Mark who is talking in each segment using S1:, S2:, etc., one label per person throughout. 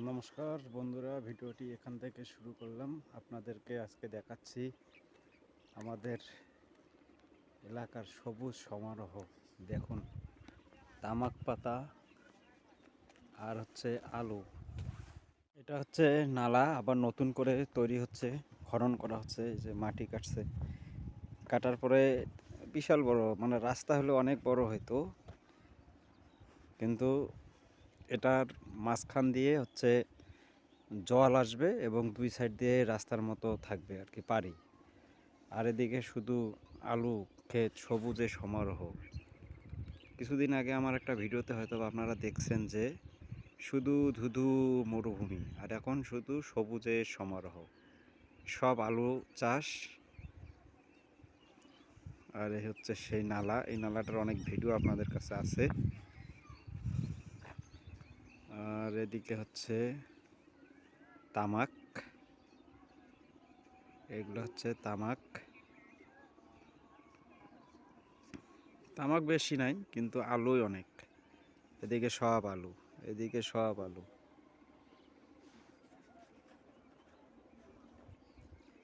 S1: নমস্কার বন্ধুরা, ভিডিওটি এখান থেকে শুরু করলাম। আপনাদেরকে আজকে দেখাচ্ছি আমাদের এলাকার সবুজ সমারোহ। দেখুন, তামাক পাতা আর হচ্ছে আলু। এটা হচ্ছে নালা, আবার নতুন করে তৈরি হচ্ছে, খনন করা হচ্ছে যে মাটি কাটছে। কাটার পরে বিশাল বড় মানে রাস্তা হলে অনেক বড় হয়তো, কিন্তু এটার মাঝখান দিয়ে হচ্ছে জল আসবে এবং দুই সাইড দিয়ে রাস্তার মতো থাকবে আর কি পারি আর এদিকে শুধু আলু, ক্ষেত, সবুজে সমারোহ। কিছুদিন আগে আমার একটা ভিডিওতে হয়তো আপনারা দেখছেন যে শুধু ধুধু মরুভূমি আর এখন শুধু সবুজে সমারোহ। সব আলু চাষ। আর হচ্ছে সেই নালা। এই নালাটার অনেক ভিডিও আপনাদের কাছে আছে। আর এদিকে হচ্ছে তামাক। এগুলো হচ্ছে তামাক। তামাক বেশি নাই, কিন্তু আলুই অনেক। এদিকে সব আলু, এদিকে সব আলু।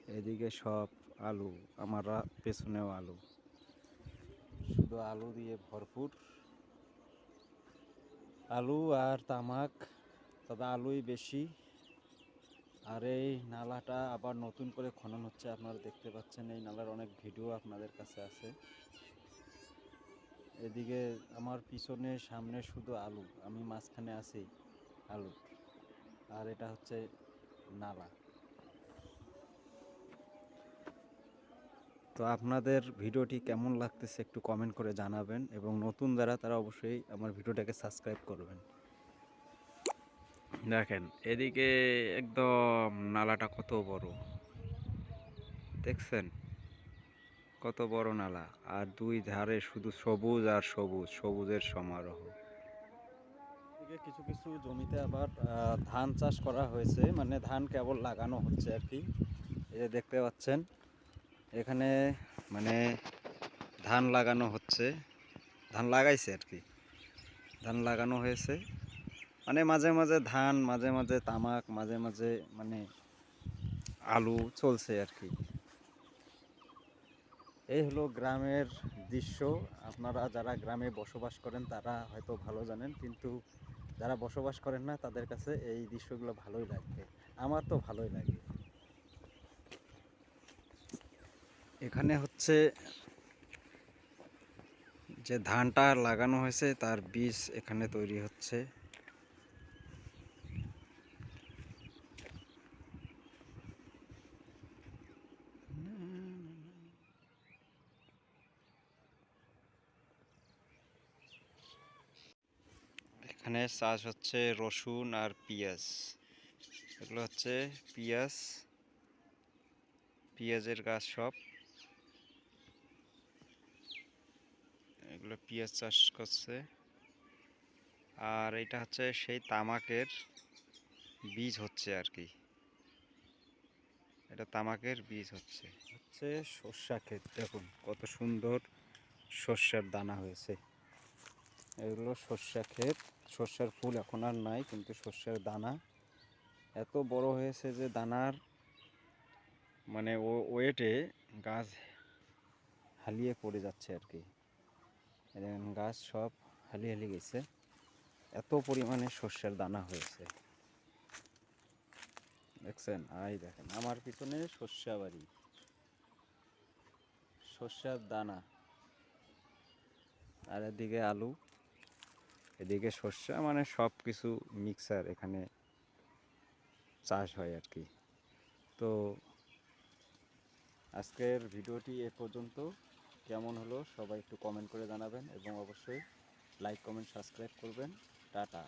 S1: এদিকে সব আলু আমরা পেছনেও আলু। শুধু আলু দিয়ে ভরপুর। আলু আর তামাক তবে আলুই বেশি। আর এই নালাটা আবার নতুন করে খনন হচ্ছে, আপনারা দেখতে পাচ্ছেন এই নালার অনেক ভিডিও আপনাদের কাছে আছে। এদিকে আমার পিছনে, সামনে শুধু আলু, আমি মাঝখানে আছি আলু। আর এটা হচ্ছে নালা। তো আপনাদের ভিডিওটি কেমন লাগতেছে একটু কমেন্ট করে জানাবেন এবং নতুন যারা তারা অবশ্যই আমার ভিডিওটাকে সাবস্ক্রাইব করবেন। দেখেন এদিকে একদম নালাটা কত বড়। দেখছেন? কত বড় নালা। আর দুই ধারে শুধু সবুজ আর সবুজ সবুজের সমারোহ। কিছু কিছু জমিতে আবার ধান চাষ করা হয়েছে। মানে ধান কেবল লাগানো হচ্ছে আর কি। এই যে দেখতে পাচ্ছেন এখানে মানে ধান লাগানো হচ্ছে। ধান লাগাইছে আর কি। ধান লাগানো হয়েছে। মানে মাঝে মাঝে ধান, মাঝে মাঝে তামাক, মাঝে মাঝে মানে আলু চলছে আর কি। এই হলো গ্রামের দৃশ্য। আপনারা যারা গ্রামে বসবাস করেন, তারা হয়তো ভালো জানেন, কিন্তু যারা বসবাস করেন না, তাদের কাছে এই দৃশ্যগুলো ভালোই লাগবে। আমার তো ভালোই লাগে। এখানে হচ্ছে যে ধানটা লাগানো হয়েছে, তার বীজ এখানে তৈরি হচ্ছে। এখানে চাষ হচ্ছে রসুন আর পিঁয়াজ। এগুলো হচ্ছে পিঁয়াজ, পিঁয়াজের গাছ সব। এগুলো পেঁয়াজ চাষ করছে। আর এটা হচ্ছে সেই তামাকের বীজ হচ্ছে আর কি। এটা তামাকের বীজ হচ্ছে। হচ্ছে সর্ষা ক্ষেত, দেখুন কত সুন্দর সর্ষার দানা হয়েছে। এগুলো সর্ষা ক্ষেত, সর্ষার ফুল এখন আর নাই, কিন্তু সর্ষার দানা এত বড় হয়েছে যে দানার মানে ওয়েটে গাছ হালিয়ে পড়ে যাচ্ছে আর কি। দেখেন গাছ সব হালি হালি গেছে। এত পরিমাণে সর্ষের দানা হয়েছে। দেখছেন? আই দেখেন, আমার পিছনে সর্ষা বাড়ি। সর্ষার দানা। আর এদিকে আলু। এদিকে সর্ষা মানে সব কিছু মিক্সার এখানে চাষ হয় আর কি। তো আজকের ভিডিওটি এ পর্যন্ত। কেমন হলো সবাই একটু কমেন্ট করে জানাবেন এবং অবশ্যই লাইক কমেন্ট সাবস্ক্রাইব করবেন। টাটা।